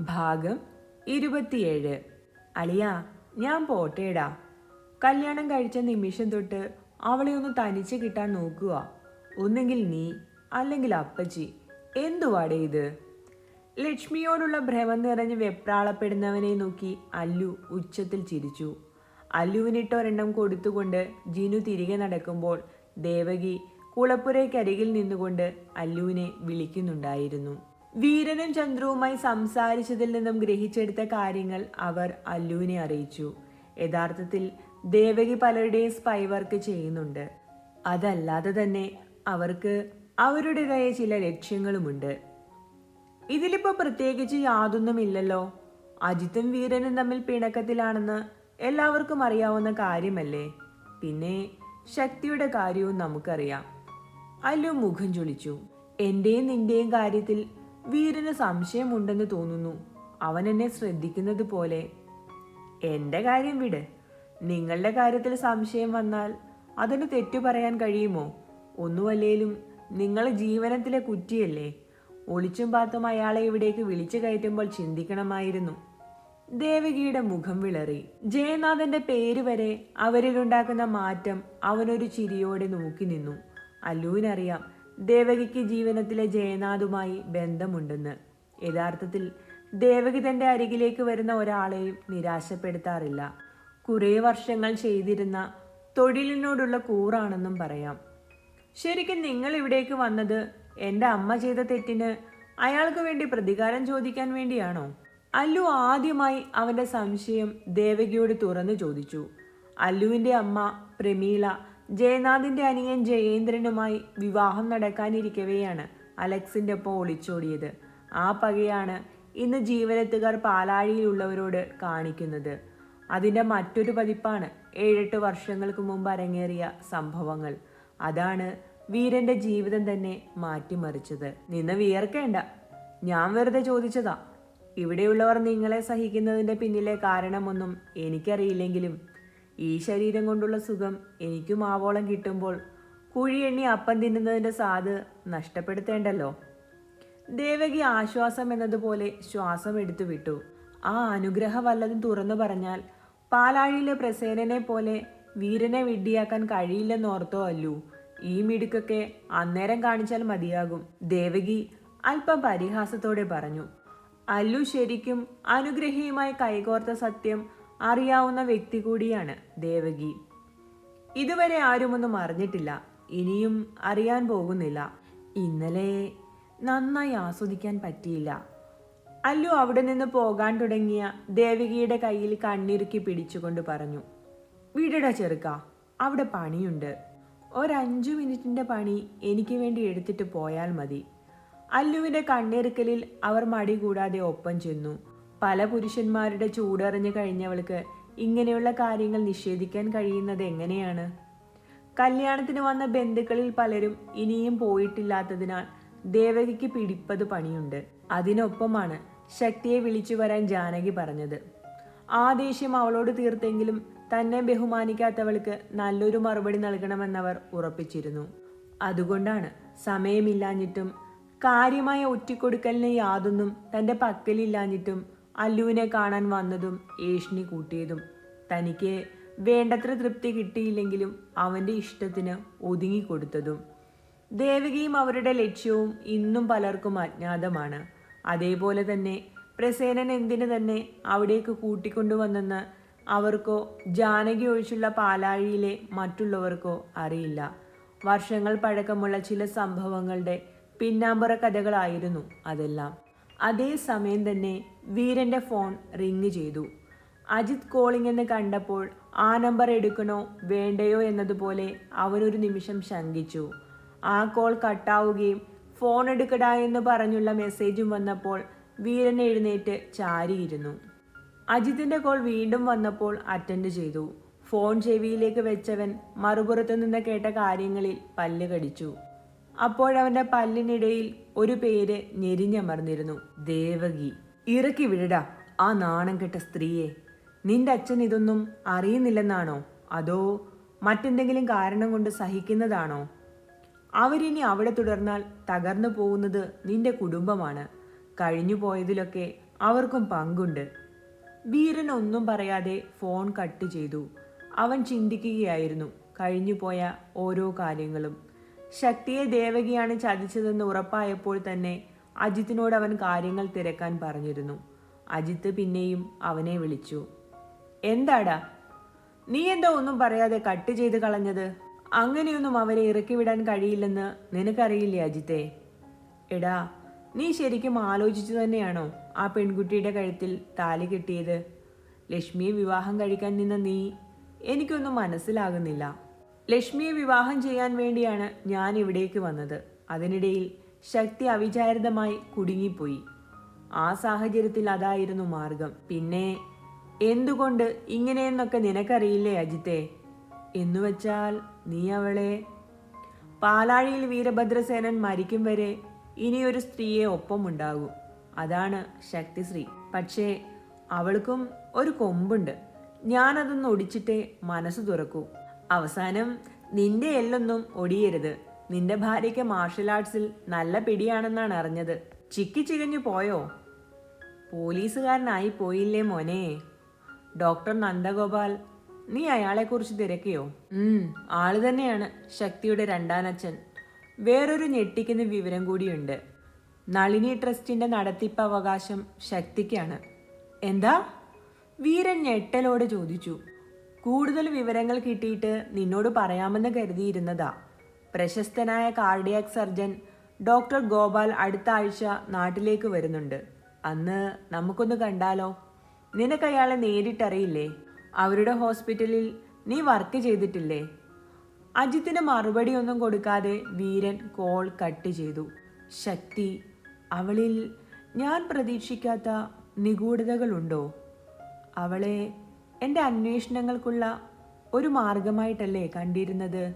ഭാഗം ഇരുപത്തിയേഴ്. അളിയ ഞാൻ പോട്ടേടാ. കല്യാണം കഴിച്ച നിമിഷം തൊട്ട് അവളെ ഒന്ന് തനിച്ച് കിട്ടാൻ നോക്കുക ഒന്നെങ്കിൽ നീ അല്ലെങ്കിൽ അപ്പച്ചി. എന്തുവാടേ ഇത്? ലക്ഷ്മിയോടുള്ള ഭ്രമം നിറഞ്ഞ് വെപ്രാളപ്പെടുന്നവനെ നോക്കി അല്ലു ഉച്ചത്തിൽ ചിരിച്ചു. അല്ലുവിനിട്ടൊരെണ്ണം കൊടുത്തുകൊണ്ട് ജിനു തിരികെ നടക്കുമ്പോൾ ദേവകി കുളപ്പുരയ്ക്കരികിൽ നിന്നുകൊണ്ട് അല്ലുവിനെ വിളിക്കുന്നുണ്ടായിരുന്നു. വീരനും ചന്ദ്രവുമായി സംസാരിച്ചതിൽ നിന്നും ഗ്രഹിച്ചെടുത്ത കാര്യങ്ങൾ അവർ അല്ലുവിനെ അറിയിച്ചു. യഥാർത്ഥത്തിൽ ദേവകി പലരുടെയും സ്പൈ വർക്ക് ചെയ്യുന്നുണ്ട്. അതല്ലാതെ തന്നെ അവർക്ക് അവരുടേതായ ചില ലക്ഷ്യങ്ങളുമുണ്ട്. ഇതിലിപ്പോ പ്രത്യേകിച്ച് യാതൊന്നുമില്ലല്ലോ. അജിത്തും വീരനും തമ്മിൽ പിണക്കത്തിലാണെന്ന് എല്ലാവർക്കും അറിയാവുന്ന കാര്യമല്ലേ? പിന്നെ ശക്തിയുടെ കാര്യവും നമുക്കറിയാം. അല്ലു മുഖം ചൊളിച്ചു. എന്റെയും നിന്റെയും കാര്യത്തിൽ വീരന് സംശയമുണ്ടെന്ന് തോന്നുന്നു. അവൻ എന്നെ ശ്രദ്ധിക്കുന്നത് പോലെ. എന്റെ കാര്യം വിട്. നിങ്ങളുടെ കാര്യത്തിൽ സംശയം വന്നാൽ അതിന് തെറ്റു പറയാൻ കഴിയുമോ? ഒന്നുമല്ലേലും നിങ്ങൾ ജീവനത്തിലെ കുറ്റിയല്ലേ? ഒളിച്ചും പാത്തും അയാളെ ഇവിടേക്ക് വിളിച്ചു കയറ്റുമ്പോൾ ചിന്തിക്കണമായിരുന്നു. ദേവകിയുടെ മുഖം വിളറി. ജയനാഥന്റെ പേര് വരെ അവരിലുണ്ടാക്കുന്ന മാറ്റം അവനൊരു ചിരിയോടെ നോക്കി നിന്നു. അല്ലുവിനറിയാം ദേവകിക്ക് ജീവനത്തിലെ ജയനാഥുമായി ബന്ധമുണ്ടെന്ന്. യഥാർത്ഥത്തിൽ ദേവകി തന്റെ അരികിലേക്ക് വരുന്ന ഒരാളെയും നിരാശപ്പെടുത്താറില്ല. കുറേ വർഷങ്ങൾ ചെയ്തിരുന്ന തൊഴിലിനോടുള്ള കൂറാണെന്നും പറയാം. ശരിക്കും നിങ്ങൾ ഇവിടേക്ക് വന്നത് എന്റെ അമ്മ ചെയ്ത തെറ്റിന് അയാൾക്ക് വേണ്ടി പ്രതികാരം ചോദിക്കാൻ വേണ്ടിയാണോ? അല്ലു ആദ്യമായി അവന്റെ സംശയം ദേവകിയോട് തുറന്നു ചോദിച്ചു. അല്ലുവിന്റെ അമ്മ പ്രമീള ജയനാഥിന്റെ അനിയൻ ജയേന്ദ്രനുമായി വിവാഹം നടക്കാനിരിക്കവെയാണ് അലക്സിന്റെ ഒപ്പം ഒളിച്ചോടിയത്. ആ പകയാണ് ഇന്ന് ജീവനത്തുകാർ പാലാഴിയിലുള്ളവരോട് കാണിക്കുന്നത്. അതിന്റെ മറ്റൊരു പതിപ്പാണ് ഏഴെട്ട് വർഷങ്ങൾക്ക് മുമ്പ് അരങ്ങേറിയ സംഭവങ്ങൾ. അതാണ് വീരന്റെ ജീവിതം തന്നെ മാറ്റിമറിച്ചത്. നിന്ന് വിയർക്കേണ്ട. ഞാൻ വെറുതെ ചോദിച്ചതാ. ഇവിടെയുള്ളവർ നിങ്ങളെ സഹിക്കുന്നതിന്റെ പിന്നിലെ കാരണമൊന്നും എനിക്കറിയില്ലെങ്കിലും ഈ ശരീരം കൊണ്ടുള്ള സുഖം എനിക്കും ആവോളം കിട്ടുമ്പോൾ കുഴിയെണ്ണി അപ്പം തിന്നുന്നതിന്റെ സാധ് നഷ്ടപ്പെടുത്തേണ്ടല്ലോ. ദേവകി ആശ്വാസം എന്നതുപോലെ ശ്വാസം എടുത്തു വിട്ടു. ആ അനുഗ്രഹം വല്ലതും തുറന്നു പറഞ്ഞാൽ പാലാഴിയിലെ പ്രസേനനെ പോലെ വീരനെ വിഡ്ഡിയാക്കാൻ കഴിയില്ലെന്നോർത്തോ അല്ലു. ഈ മിടുക്കൊക്കെ അന്നേരം കാണിച്ചാൽ മതിയാകും. ദേവകി അല്പം പരിഹാസത്തോടെ പറഞ്ഞു. അല്ലു ശരിക്കും അനുഗ്രഹിയുമായി കൈകോർത്ത സത്യം അറിയാവുന്ന വ്യക്തി കൂടിയാണ് ദേവകി. ഇതുവരെ ആരുമൊന്നും അറിഞ്ഞിട്ടില്ല. ഇനിയും അറിയാൻ പോകുന്നില്ല. ഇന്നലെ നന്നായി ആസ്വദിക്കാൻ പറ്റിയില്ല. അല്ലു അവിടെ നിന്ന് പോകാൻ തുടങ്ങിയ ദേവകിയുടെ കയ്യിൽ കണ്ണിറുക്കി പിടിച്ചുകൊണ്ട് പറഞ്ഞു വിടടാ ചെറുക്ക അവിടെ പണിയുണ്ട്. ഒരഞ്ചു മിനിറ്റിന്റെ പണി എനിക്ക് വേണ്ടി എടുത്തിട്ട് പോയാൽ മതി. അല്ലുവിന്റെ കണ്ണിറുക്കലിൽ അവർ മടി കൂടാതെ ഒപ്പം ചെന്നു. പല പുരുഷന്മാരുടെ ചൂടറിഞ്ഞു കഴിഞ്ഞവൾക്ക് ഇങ്ങനെയുള്ള കാര്യങ്ങൾ നിഷേധിക്കാൻ കഴിയുന്നത് എങ്ങനെയാണ്? കല്യാണത്തിന് വന്ന ബന്ധുക്കളിൽ പലരും ഇനിയും പോയിട്ടില്ലാത്തതിനാൽ ദേവകിക്ക് പിടിപ്പത് പണിയുണ്ട്. അതിനൊപ്പമാണ് ശക്തിയെ വിളിച്ചു വരാൻ ജാനകി പറഞ്ഞത്. ആ ദേഷ്യം അവളോട് തീർത്തെങ്കിലും തന്നെ ബഹുമാനിക്കാത്തവൾക്ക് നല്ലൊരു മറുപടി നൽകണമെന്നവർ ഉറപ്പിച്ചിരുന്നു. അതുകൊണ്ടാണ് സമയമില്ലാഞ്ഞിട്ടും കാര്യമായ ഒറ്റിക്കൊടുക്കലിന് യാതൊന്നും തന്റെ പക്കലില്ലാഞ്ഞിട്ടും അല്ലുവിനെ കാണാൻ വന്നതും ഏഷ്ണി കൂട്ടിയതും. തനിക്ക് വേണ്ടത്ര തൃപ്തി കിട്ടിയില്ലെങ്കിലും അവന്റെ ഇഷ്ടത്തിന് ഒതുങ്ങിക്കൊടുത്തതും ദേവകിയും അവരുടെ ലക്ഷ്യവും ഇന്നും പലർക്കും അജ്ഞാതമാണ്. അതേപോലെ തന്നെ പ്രസേനൻ എന്തിനു തന്നെ അവിടേക്ക് കൂട്ടിക്കൊണ്ടുവന്നെന്ന് അവർക്കോ ജാനകി ഒഴിച്ചുള്ള പാലാഴിയിലെ മറ്റുള്ളവർക്കോ അറിയില്ല. വർഷങ്ങൾ പഴക്കമുള്ള ചില സംഭവങ്ങളുടെ പിന്നാമ്പുറ കഥകളായിരുന്നു അതെല്ലാം. അതേ സമയം തന്നെ വീരന്റെ ഫോൺ റിങ് ചെയ്തു. അജിത് കോളിംഗ് എന്ന് കണ്ടപ്പോൾ ആ നമ്പർ എടുക്കണോ വേണ്ടയോ എന്നതുപോലെ അവനൊരു നിമിഷം ശങ്കിച്ചു. ആ കോൾ കട്ടാവുകയും ഫോൺ എടുക്കടാ എന്ന് പറഞ്ഞുള്ള മെസ്സേജും വന്നപ്പോൾ വീരൻ എഴുന്നേറ്റ് ചാരിയിരുന്നു. അജിത്തിന്റെ കോൾ വീണ്ടും വന്നപ്പോൾ അറ്റൻഡ് ചെയ്തു. ഫോൺ ചെവിയിലേക്ക് വെച്ചവൻ മറുപുറത്തു നിന്ന് കേട്ട കാര്യങ്ങളിൽ പല്ല് കടിച്ചു. അപ്പോഴവന്റെ പല്ലിനിടയിൽ ഒരു പേര് ഞെരിഞ്ഞമർന്നിരുന്നു. ദേവകി ഇറക്കി വിടടാ ആ നാണം കെട്ട സ്ത്രീയെ. നിന്റെ അച്ഛൻ ഇതൊന്നും അറിയുന്നില്ലെന്നാണോ? അതോ മറ്റെന്തെങ്കിലും കാരണം കൊണ്ട് സഹിക്കുന്നതാണോ? അവരിനി അവിടെ തുടർന്നാൽ തകർന്നു പോകുന്നത് നിന്റെ കുടുംബമാണ്. കഴിഞ്ഞു പോയതിലൊക്കെ അവർക്കും പങ്കുണ്ട്. വീരൻ ഒന്നും പറയാതെ ഫോൺ കട്ട് ചെയ്തു. അവൻ ചിന്തിക്കുകയായിരുന്നു. കഴിഞ്ഞുപോയ ഓരോ കാര്യങ്ങളും. ശക്തിയെ ദേവകിയാണ് ചതിച്ചതെന്ന് ഉറപ്പായപ്പോൾ തന്നെ അജിത്തിനോട് അവൻ കാര്യങ്ങൾ തിരക്കാൻ പറഞ്ഞിരുന്നു. അജിത്ത് പിന്നെയും അവനെ വിളിച്ചു. എന്താടാ? നീ എന്താ ഒന്നും പറയാതെ കട്ട് ചെയ്ത് കളഞ്ഞത്? അങ്ങനെയൊന്നും അവരെ ഇറക്കി വിടാൻ കഴിയില്ലെന്ന് നിനക്കറിയില്ലേ അജിത്തെ? എടാ നീ ശരിക്കും ആലോചിച്ചു തന്നെയാണോ ആ പെൺകുട്ടിയുടെ കഴുത്തിൽ താലി കെട്ടിയത്? ലക്ഷ്മിയെ വിവാഹം കഴിക്കാൻ നിന്ന നീ എനിക്കൊന്നും മനസ്സിലാകുന്നില്ല. ലക്ഷ്മിയെ വിവാഹം ചെയ്യാൻ വേണ്ടിയാണ് ഞാൻ ഇവിടേക്ക് വന്നത്. അതിനിടയിൽ ശക്തി അവിചാരിതമായി കുടുങ്ങിപ്പോയി. ആ സാഹചര്യത്തിൽ അതായിരുന്നു മാർഗം. പിന്നെ എന്തുകൊണ്ട് ഇങ്ങനെയെന്നൊക്കെ നിനക്കറിയില്ലേ അജിത്തെ? എന്നുവെച്ചാൽ നീ അവളെ പാലാഴിയിൽ വീരഭദ്രസേനൻ മരിക്കും വരെ ഇനിയൊരു സ്ത്രീയെ ഒപ്പമുണ്ടാകും. അതാണ് ശക്തിശ്രീ. പക്ഷേ അവൾക്കും ഒരു കൊമ്പുണ്ട്. ഞാനതൊന്ന് ഒടിച്ചിട്ടേ മനസ്സ് തുറക്കൂ. അവസാനം നിന്റെ എല്ലൊന്നും ഒടിയരുത്. നിന്റെ ഭാര്യയ്ക്ക് മാർഷൽ ആർട്സിൽ നല്ല പിടിയാണെന്നാണ് അറിഞ്ഞത്. ചിക്കി ചികഞ്ഞു പോയോ? പോലീസുകാരനായി പോയില്ലേ മോനെ? ഡോക്ടർ നന്ദഗോപാൽ നീ അയാളെക്കുറിച്ച് തിരക്കിയോ? ആൾ തന്നെയാണ് ശക്തിയുടെ രണ്ടാനച്ഛൻ. വേറൊരു ഞെട്ടിക്കുന്ന വിവരം കൂടിയുണ്ട്. നളിനി ട്രസ്റ്റിന്റെ നടത്തിപ്പ് അവകാശം ശക്തിക്കാണ്. എന്താ? വീരൻ ഞെട്ടലോട് ചോദിച്ചു. കൂടുതൽ വിവരങ്ങൾ കിട്ടിയിട്ട് നിന്നോട് പറയാമെന്ന് കരുതിയിരുന്നതാ. പ്രശസ്തനായ കാർഡിയാക് സർജൻ ഡോക്ടർ ഗോപാൽ അടുത്ത ആഴ്ച നാട്ടിലേക്ക് വരുന്നുണ്ട്. അന്ന് നമുക്കൊന്ന് കണ്ടാലോ? നിനക്ക് അയാളെ നേരിട്ടറിയില്ലേ? അവരുടെ ഹോസ്പിറ്റലിൽ നീ വർക്ക് ചെയ്തിട്ടില്ലേ? അജിത്തിന് മറുപടി ഒന്നും കൊടുക്കാതെ വീരൻ കോൾ കട്ട് ചെയ്തു. ശക്തി അവളിൽ ഞാൻ പ്രതീക്ഷിക്കാത്ത നിഗൂഢതകളുണ്ടോ? അവളെ എന്റെ അന്വേഷണങ്ങൾക്കുള്ള ഒരു മാർഗമായിട്ടല്ലേ കണ്ടിരുന്നത്?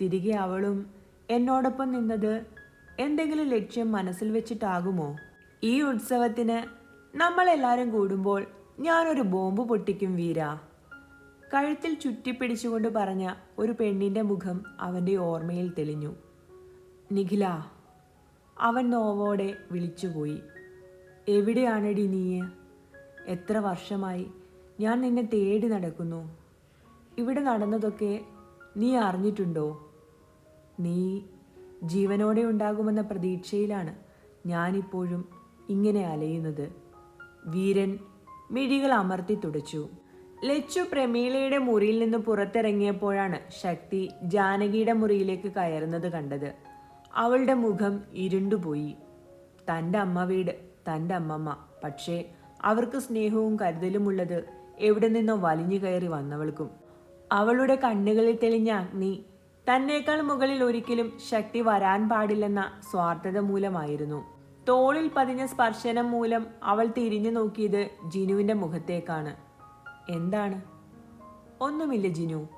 തിരികെ അവളും എന്നോടൊപ്പം നിന്നത് എന്തെങ്കിലും ലക്ഷ്യം മനസ്സിൽ വെച്ചിട്ടാകുമോ? ഈ ഉത്സവത്തിന് നമ്മളെല്ലാവരും കൂടുമ്പോൾ ഞാനൊരു ബോംബ് പൊട്ടിക്കും വീര. കഴുത്തിൽ ചുറ്റിപ്പിടിച്ചുകൊണ്ട് പറഞ്ഞ ഒരു പെണ്ണിന്റെ മുഖം അവന്റെ ഓർമ്മയിൽ തെളിഞ്ഞു. നിഖില അവൻ നോവോടെ വിളിച്ചുപോയി. എവിടെയാണെടി നീ എത്ര വർഷമായി ഞാൻ നിന്നെ തേടി നടക്കുന്നു. ഇവിടെ നടന്നതൊക്കെ നീ അറിഞ്ഞിട്ടുണ്ടോ? നീ ജീവനോടെ ഉണ്ടാകുമെന്ന പ്രതീക്ഷയിലാണ് ഞാനിപ്പോഴും ഇങ്ങനെ അലയുന്നത്. വീരൻ മിഴികൾ അമർത്തി തുടച്ചു. ലച്ചു പ്രമീളയുടെ മുറിയിൽ നിന്ന് പുറത്തിറങ്ങിയപ്പോഴാണ് ശക്തി ജാനകിയുടെ മുറിയിലേക്ക് കയറുന്നത് കണ്ടത്. അവളുടെ മുഖം ഇരുണ്ടുപോയി. തന്റെ അമ്മ വീട് തന്റെ അമ്മമ്മ. പക്ഷേ അവർക്ക് സ്നേഹവും കരുതലുമുള്ളത് എവിടെ നിന്നോ വലിഞ്ഞു കയറി വന്നവൾക്കും. അവളുടെ കണ്ണുകളിൽ തെളിഞ്ഞ അഗ്നി തന്നേക്കാൾ മുകളിൽ ഒരിക്കലും ശക്തി വരാൻ പാടില്ലെന്ന സ്വാർത്ഥത മൂലമായിരുന്നു. തോളിൽ പതിഞ്ഞ സ്പർശനം മൂലം അവൾ തിരിഞ്ഞു നോക്കിയത് ജിനുവിന്റെ മുഖത്തേക്കാണ്. എന്താണ്? ഒന്നുമില്ല ജിനു.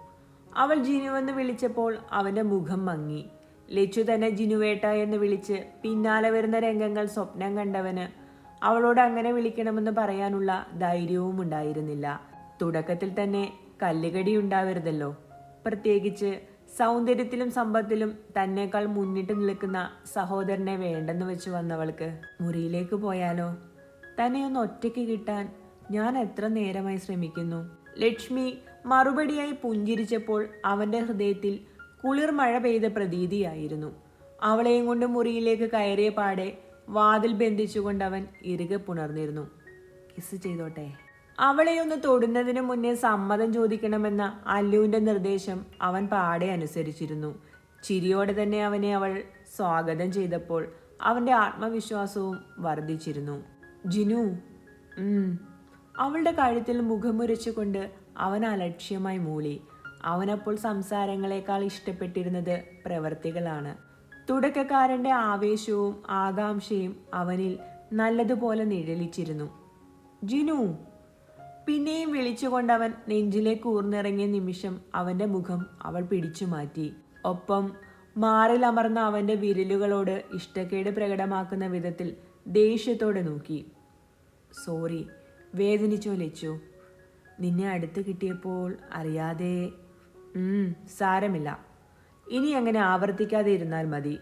അവൾ ജിനുവെന്ന് വിളിച്ചപ്പോൾ അവന്റെ മുഖം മങ്ങി. ലച്ചു തന്നെ ജിനുവേട്ട എന്ന് വിളിച്ച് പിന്നാലെ വരുന്ന രംഗങ്ങൾ സ്വപ്നം കണ്ടവന് അവളോട് അങ്ങനെ വിളിക്കണമെന്ന് പറയാനുള്ള ധൈര്യവും ഉണ്ടായിരുന്നില്ല. തുടക്കത്തിൽ തന്നെ കല്ലുകടി ഉണ്ടാവരുതല്ലോ. പ്രത്യേകിച്ച് സൗന്ദര്യത്തിലും സമ്പത്തിലും തന്നെക്കാൾ മുന്നിട്ട് നിൽക്കുന്ന സഹോദരനെ വേണ്ടെന്ന് വെച്ച് വന്നവൾക്ക് മുറിയിലേക്ക് പോയാലോ? തന്നെ ഒന്ന് ഒറ്റയ്ക്ക് കിട്ടാൻ ഞാൻ എത്ര നേരമായി ശ്രമിക്കുന്നു? ലക്ഷ്മി മറുപടിയായി പുഞ്ചിരിച്ചപ്പോൾ അവന്റെ ഹൃദയത്തിൽ കുളിർ മഴ പെയ്ത പ്രതീതിയായിരുന്നു. അവളെയും കൊണ്ട് മുറിയിലേക്ക് കയറിയ പാടെ വാതിൽ ബന്ധിച്ചുകൊണ്ട് അവൻ ഇറുകെ പുണർന്നിരുന്നു. കിസ് ചെയ്തോട്ടെ. അവളെ ഒന്ന് തൊടുന്നതിന് മുന്നേ സമ്മതം ചോദിക്കണമെന്ന അല്ലുവിന്റെ നിർദ്ദേശം അവൻ പാടെ അനുസരിച്ചിരുന്നു. ചിരിയോടെ തന്നെ അവനെ അവൾ സ്വാഗതം ചെയ്തപ്പോൾ അവന്റെ ആത്മവിശ്വാസവും വർദ്ധിച്ചിരുന്നു. ജിനു. അവളുടെ കഴുത്തിൽ മുഖമുരച്ചുകൊണ്ട് അവൻ അലക്ഷ്യമായി മൂളി. അവനപ്പോൾ സംസാരങ്ങളെക്കാൾ ഇഷ്ടപ്പെട്ടിരുന്നത് പ്രവർത്തികളാണ്. തുടക്കക്കാരന്റെ ആവേശവും ആകാംക്ഷയും അവനിൽ നല്ലതുപോലെ നിഴലിച്ചിരുന്നു. ജിനു പിന്നെയും വിളിച്ചുകൊണ്ടവൻ നെഞ്ചിലേക്ക് ഊർന്നിറങ്ങിയ നിമിഷം അവന്റെ മുഖം അവൾ പിടിച്ചു മാറ്റി. ഒപ്പം മാറിലമർന്ന അവന്റെ വിരലുകളോട് ഇഷ്ടക്കേട് പ്രകടമാക്കുന്ന വിധത്തിൽ ദേഷ്യത്തോടെ നോക്കി. സോറി വേദനിച്ചോ ലച്ചു. നിന്നെ അടുത്ത് കിട്ടിയപ്പോൾ അറിയാതെ. സാരമില്ല. ഇനി അങ്ങനെ ആവർത്തിക്കാതെ ഇരുന്നാൽ മതി.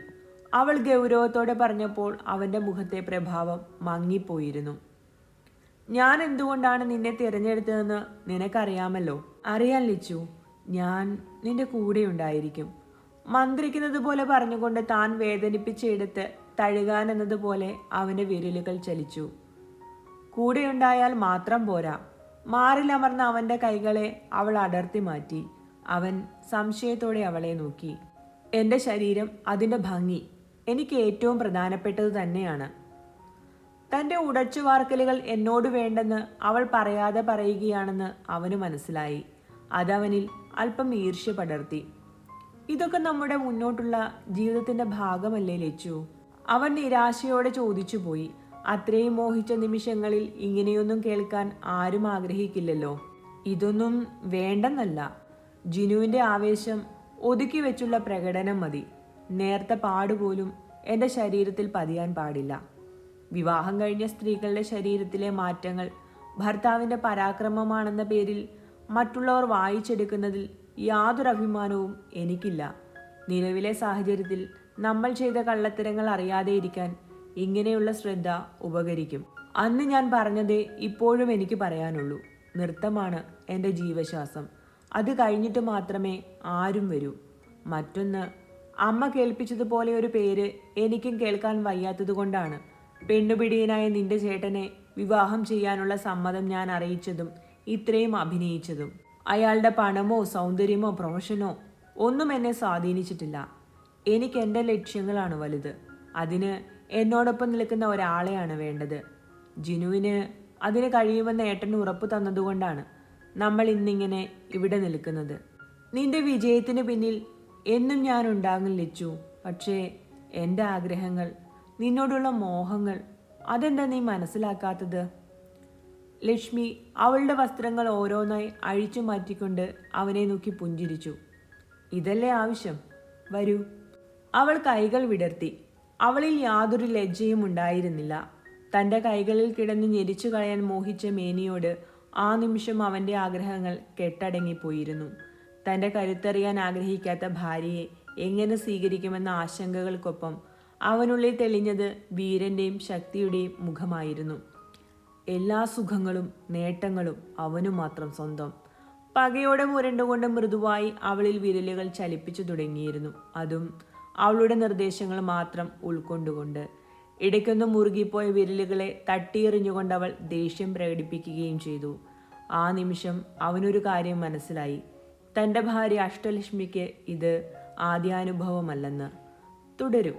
അവൾ ഗൗരവത്തോടെ പറഞ്ഞപ്പോൾ അവന്റെ മുഖത്തെ പ്രഭാവം മങ്ങിപ്പോയിരുന്നു. ഞാൻ എന്തുകൊണ്ടാണ് നിന്നെ തിരഞ്ഞെടുത്തതെന്ന് നിനക്കറിയാമല്ലോ? അറിയാൻ ലിച്ചു. ഞാൻ നിന്റെ കൂടെ ഉണ്ടായിരിക്കും. മന്ത്രിക്കുന്നത് പോലെ പറഞ്ഞുകൊണ്ട് താൻ വേദനിപ്പിച്ചെടുത്ത് തഴുകാൻ എന്നതുപോലെ അവന്റെ വിരലുകൾ ചലിച്ചു. കൂടെയുണ്ടായാൽ മാത്രം പോരാ. മാറിലമർന്ന അവന്റെ കൈകളെ അവൾ അടർത്തി മാറ്റി. അവൻ സംശയത്തോടെ അവളെ നോക്കി. എന്റെ ശരീരം അതിന്റെ ഭംഗി. എനിക്ക് ഏറ്റവും പ്രധാനപ്പെട്ടത് തന്നെയാണ്. തന്റെ ഉടച്ചുവാർക്കലുകൾ എന്നോട് വേണ്ടെന്ന് അവൾ പറയാതെ പറയുകയാണെന്ന് അവന് മനസ്സിലായി. അതവനിൽ അല്പം ഈർഷ്യ പടർത്തി. ഇതൊക്കെ നമ്മുടെ മുന്നോട്ടുള്ള ജീവിതത്തിന്റെ ഭാഗമല്ലേ ലച്ചു? അവൻ നിരാശയോടെ ചോദിച്ചു പോയി അത്രയും മോഹിച്ച നിമിഷങ്ങളിൽ ഇങ്ങനെയൊന്നും കേൾക്കാൻ ആരും ആഗ്രഹിക്കില്ലല്ലോ. ഇതൊന്നും വേണ്ടെന്നല്ല. ജിനുവിന്റെ ആവേശം ഒതുക്കി വെച്ചുള്ള പ്രകടനം മതി. നേർത്ത പാടുപോലും എന്റെ ശരീരത്തിൽ പതിയാൻ പാടില്ല. വിവാഹം കഴിഞ്ഞ സ്ത്രീകളുടെ ശരീരത്തിലെ മാറ്റങ്ങൾ ഭർത്താവിന്റെ പരാക്രമമാണെന്ന പേരിൽ മറ്റുള്ളവർ വായിച്ചെടുക്കുന്നതിൽ യാതൊരു അഭിമാനവും എനിക്കില്ല. നിലവിലെ സാഹചര്യത്തിൽ നമ്മൾ ചെയ്ത കള്ളത്തരങ്ങൾ അറിയാതെ ഇരിക്കാൻ ഇങ്ങനെയുള്ള ശ്രദ്ധ ഉപകരിക്കും. അന്ന് ഞാൻ പറഞ്ഞതേ ഇപ്പോഴും എനിക്ക് പറയാനുള്ളൂ. നൃത്തമാണ് എന്റെ ജീവശ്വാസം. അത് കഴിഞ്ഞിട്ട് മാത്രമേ ആരും വരൂ. മറ്റൊന്ന് അമ്മ കേൾപ്പിച്ചതുപോലെ ഒരു പേര് എനിക്കും കേൾക്കാൻ വയ്യാത്തതുകൊണ്ടാണ് പെണ്ണുപിടിയനായ നിന്റെ ചേട്ടനെ വിവാഹം ചെയ്യാനുള്ള സമ്മതം ഞാൻ അറിയിച്ചതും ഇത്രയും അഭിനയിച്ചതും. അയാളുടെ പണമോ സൗന്ദര്യമോ പ്രൊഫഷനോ ഒന്നും എന്നെ സ്വാധീനിച്ചിട്ടില്ല. എനിക്ക് എന്റെ ലക്ഷ്യങ്ങളാണ് വലുത്. അതിന് എന്നോടൊപ്പം നിൽക്കുന്ന ഒരാളെയാണ് വേണ്ടത്. ജിനുവിന് അതിന് കഴിയുമെന്ന് ഏട്ടന് ഉറപ്പ് തന്നതുകൊണ്ടാണ് നമ്മൾ ഇന്നിങ്ങനെ ഇവിടെ നിൽക്കുന്നത്. നിന്റെ വിജയത്തിന് പിന്നിൽ എന്നും ഞാൻ ഉണ്ടാകും പക്ഷേ എന്റെ ആഗ്രഹങ്ങൾ നിന്നോടുള്ള മോഹങ്ങൾ അതെന്താ നീ മനസ്സിലാക്കാത്തത്? ലക്ഷ്മി അവളുടെ വസ്ത്രങ്ങൾ ഓരോന്നായി അഴിച്ചു മാറ്റിക്കൊണ്ട് അവനെ നോക്കി പുഞ്ചിരിച്ചു. ഇതല്ലേ ആവശ്യം? വരൂ. അവൾ കൈകൾ വിടർത്തി. അവളിൽ യാതൊരു ലജ്ജയും ഉണ്ടായിരുന്നില്ല. തന്റെ കൈകളിൽ കിടന്ന് ഞെരിച്ചു കളയാൻ മോഹിച്ച മേനിയോട് ആ നിമിഷം അവന്റെ ആഗ്രഹങ്ങൾ കെട്ടടങ്ങിപ്പോയിരുന്നു. തന്റെ കരുത്തറിയാൻ ആഗ്രഹിക്കാത്ത ഭാര്യയെ എങ്ങനെ സ്വീകരിക്കുമെന്ന ആശങ്കകൾക്കൊപ്പം അവനുള്ളിൽ തെളിഞ്ഞത് വീരന്റെയും ശക്തിയുടെയും മുഖമായിരുന്നു. എല്ലാ സുഖങ്ങളും നേട്ടങ്ങളും അവനു മാത്രം സ്വന്തം. പകയോടെ മുരണ്ടുകൊണ്ട് മൃദുവായി അവളിൽ വിരലുകൾ ചലിപ്പിച്ചു തുടങ്ങിയിരുന്നു. അതും അവളുടെ നിർദ്ദേശങ്ങൾ മാത്രം ഉൾക്കൊണ്ടുകൊണ്ട് ഇടയ്ക്കൊന്ന് മുറുകിപ്പോയ വിരലുകളെ തട്ടിയെറിഞ്ഞുകൊണ്ടവൾ ദേഷ്യം പ്രകടിപ്പിക്കുകയും ചെയ്തു. ആ നിമിഷം അവനൊരു കാര്യം മനസ്സിലായി. തന്റെ ഭാര്യ അഷ്ടലക്ഷ്മിക്ക് ഇത് ആദ്യാനുഭവമല്ലെന്ന്. തുടരും.